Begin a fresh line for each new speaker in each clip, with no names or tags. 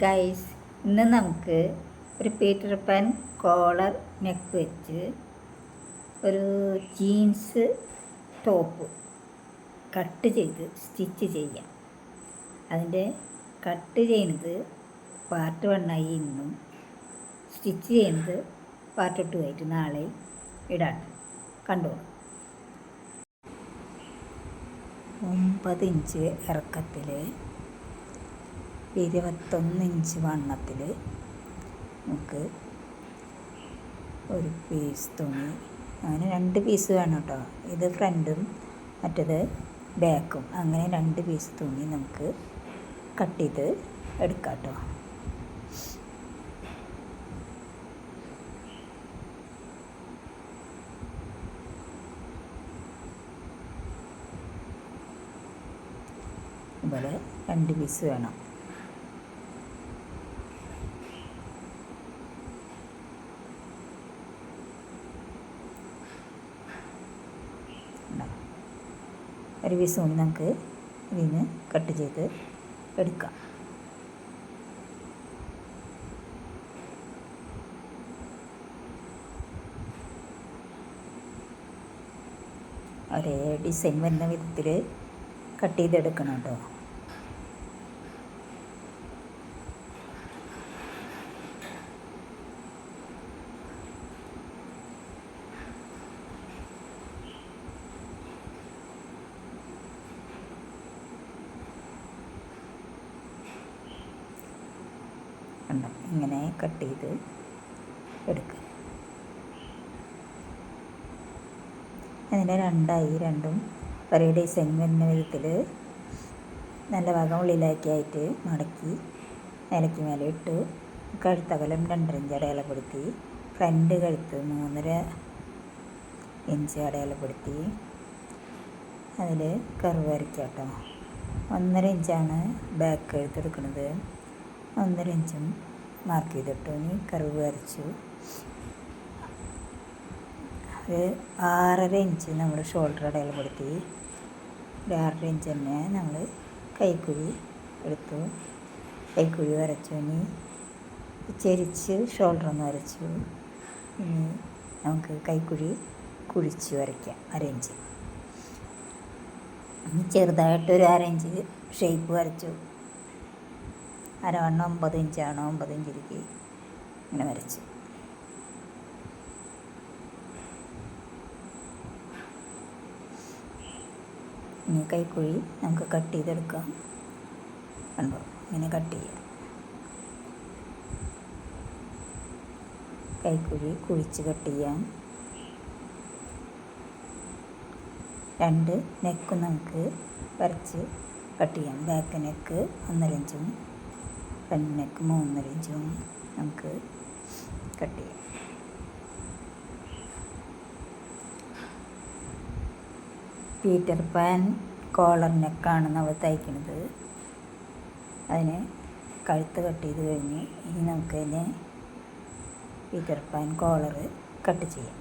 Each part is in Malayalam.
ഗൈസ് ഇന്ന് നമുക്ക് ഒരു പീറ്റർ പാൻ കോളർ നെക്ക് വെച്ച് ഒരു ജീൻസ് ടോപ്പ് കട്ട് ചെയ്ത് സ്റ്റിച്ച് ചെയ്യാം. അതിന്റെ കട്ട് ചെയ്യുന്നത് പാർട്ട് വണ്ണായി ഇന്നും സ്റ്റിച്ച് ചെയ്യുന്നത് പാർട്ട് ടു ആയിട്ട് നാളെ ഇടാം. കണ്ടോളൂ ഒമ്പത് ഇഞ്ച് ഇറക്കത്തിൽ ഇരുപത്തൊന്ന് ഇഞ്ച് വണ്ണത്തിൽ നമുക്ക് ഒരു പീസ് തുണി. അങ്ങനെ രണ്ട് പീസ് വേണം കേട്ടോ. ഇത് ഫ്രണ്ടും മറ്റേത് ബാക്കും അങ്ങനെ രണ്ട് പീസ് തുണി നമുക്ക് കട്ട് ചെയ്ത് എടുക്കാം കേട്ടോ. ഇതുപോലെ രണ്ട് പീസ് വേണം ഉണ്ടാവും. ഒരു പീസ് കൂടി നമുക്ക് ഇതിൽ നിന്ന് കട്ട് ചെയ്ത് എടുക്കാം. ഒരേ ഡിസൈൻ വരുന്ന വിധത്തിൽ കട്ട് ചെയ്തെടുക്കണം കേട്ടോ. കണ്ടോ. ഇങ്ങനെ കട്ട് ചെയ്ത് എടുക്കുക അതിനെ രണ്ടായി രണ്ടും ഒരേ ഡിസൈൻ വരുന്ന വിധത്തിൽ നല്ല ഭാഗം ഉള്ളിലാക്കിയായിട്ട് മടക്കി നിലയ്ക്ക് മേലെ ഇട്ടു. കഴുത്തകലം രണ്ടരഞ്ച് അടയാളപ്പെടുത്തി. ഫ്രണ്ട് കഴുത്ത് മൂന്നര ഇഞ്ച് അടയാളപ്പെടുത്തി. അതിൽ കർവ് വരയ്ക്കാം കേട്ടോ ഒന്നര ഇഞ്ചാണ് ബാക്ക് കഴുത്ത് എടുക്കുന്നത് ഒന്നര മാർക്ക് ചെയ്തിട്ടു. ഇനി കർവ് വരച്ചു. ഒരു ആറര ഇഞ്ച് നമ്മൾ ഷോൾഡർ ഇടയിൽ അടയാളപ്പെടുത്തി ഒരു ആറര ഇഞ്ച് തന്നെ നമ്മൾ കൈക്കുഴി എടുത്തു. കൈക്കുഴി വരച്ചു. ഇനി ചെരിച്ച് ഷോൾഡർ ഒന്ന് വരച്ചു. ഇനി നമുക്ക് കൈക്കുഴി കുഴിച്ച് വരയ്ക്കാം. അരയിഞ്ച് ഇനി ചെറുതായിട്ടൊരു അരയിഞ്ച് ഷേപ്പ് വരച്ചു. അരവണ്ണം ഒമ്പത് ഇഞ്ചാണ് ഒമ്പത് ഇഞ്ചിരിക്കും ഇങ്ങനെ വരച്ച്. ഇനി കൈക്കുഴി നമുക്ക് കട്ട് ചെയ്തെടുക്കാം. കണ്ടോ? ഇങ്ങനെ കട്ട് ചെയ്യാം. കൈക്കുഴി കുഴിച്ച് കട്ട് ചെയ്യാം. രണ്ട് നെക്ക് നമുക്ക് വരച്ച് കട്ട് ചെയ്യാം. ബാക്ക് നെക്ക് ഒന്നര ഇഞ്ചും ഫ്രണ്ട് മൂന്നര ഇഞ്ചും നമുക്ക് കട്ട് ചെയ്യാം. പീറ്റർ പാൻ കോളർ നെക്കാണ് നമ്മൾ തയ്ക്കുന്നത് അതിന് കഴുത്ത് കട്ട് ചെയ്ത് കഴിഞ്ഞ് ഇനി നമുക്ക് അതിനെ പീറ്റർ പാൻ കോളർ കട്ട് ചെയ്യാം.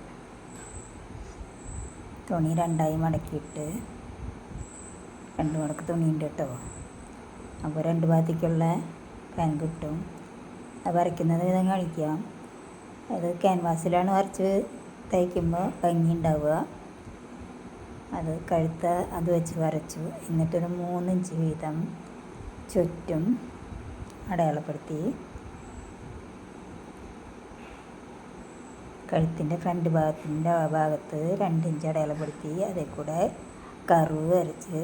തുണി രണ്ടായി മടക്കിയിട്ട് രണ്ട് മടക്ക് തുണിയുണ്ട് കേട്ടോ അപ്പോൾ രണ്ട് ഭാഗത്തേക്കുള്ള കിട്ടും അത് വരയ്ക്കുന്നത് വിധം കാണിക്കാം അത് ക്യാൻവാസിലാണ് വരച്ച് തയ്ക്കുമ്പോൾ ഭംഗി ഉണ്ടാവുക അത് കഴുത്ത് അത് വെച്ച് വരച്ചു. എന്നിട്ടൊരു മൂന്നിഞ്ച് വീതം ചുറ്റും അടയാളപ്പെടുത്തി. കഴുത്തിന്റെ ഫ്രണ്ട് ഭാഗത്തിന്റെ ഭാഗത്ത് രണ്ടിഞ്ച് അടയാളപ്പെടുത്തി. അതേ കൂടെ കറുവ് വരച്ച്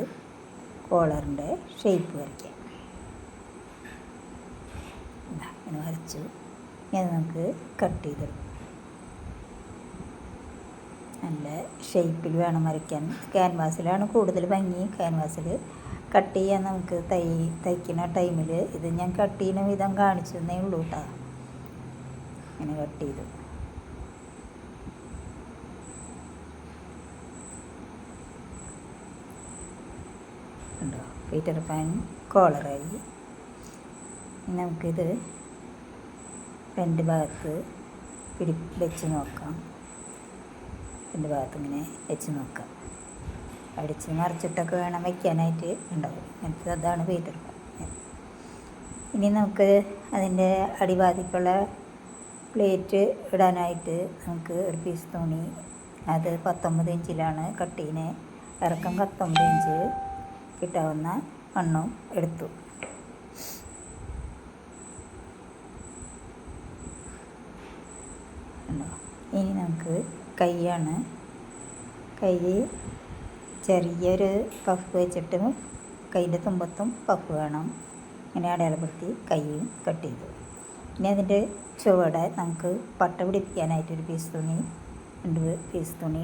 കോളറിന്റെ ഷേപ്പ് വരയ്ക്കാം ഇതാ, ഇങ്ങനെ വരച്ചു. ഇങ്ങനെ നമുക്ക് കട്ട് ചെയ്തെടുക്കും. നല്ല ഷേപ്പിൽ വേണം വരയ്ക്കാൻ. ക്യാൻവാസിലാണ് കൂടുതൽ ഭംഗി. ക്യാൻവാസിൽ കട്ട് ചെയ്യാൻ നമുക്ക് തൈ തയ്ക്കുന്ന ടൈമിൽ ഇത് ഞാൻ കട്ട് ചെയ്യുന്ന വിധം കാണിച്ചു തന്നേ ഉള്ളൂ കേട്ടോ ഇങ്ങനെ കട്ട് ചെയ്തു. ഉണ്ടോ പീറ്റർ പാൻ കോളറായി നമുക്കിത് രണ്ട് ഭാഗത്ത് പിടി വെച്ച് നോക്കാം. രണ്ട് ഭാഗത്ത് ഇങ്ങനെ വെച്ച് നോക്കാം. അടിച്ച് മറിച്ചിട്ടൊക്കെ വേണം വയ്ക്കാനായിട്ട് ഉണ്ടാവും. അങ്ങനത്തെ അതാണ് പെയ്തെടുക്കുക ഇനി നമുക്ക് അതിന്റെ അടിഭാഗത്തേക്കുള്ള പ്ലേറ്റ് ഇടാനായിട്ട് നമുക്ക് ഒരു പീസ് തുണി അത് പത്തൊമ്പത് ഇഞ്ചിലാണ് കട്ടീനെ ഇറക്കം പത്തൊമ്പത് ഇഞ്ച് കിട്ടാവുന്ന എണ്ണം എടുത്തു ഉണ്ടോ ഇനി നമുക്ക് കൈയാണ്. കൈ ചെറിയൊരു പഫ് വെച്ചിട്ട് കൈന്റെ തുമ്പത്തും പഫ് വേണം. ഇങ്ങനെ അടയാളപ്പെടുത്തി കൈയും കട്ട് ചെയ്തു. ഇനി അതിന്റെ ചുവടെ നമുക്ക് പട്ട പിടിപ്പിക്കാനായിട്ടൊരു പീസ് തുണി രണ്ട് പീസ് തുണി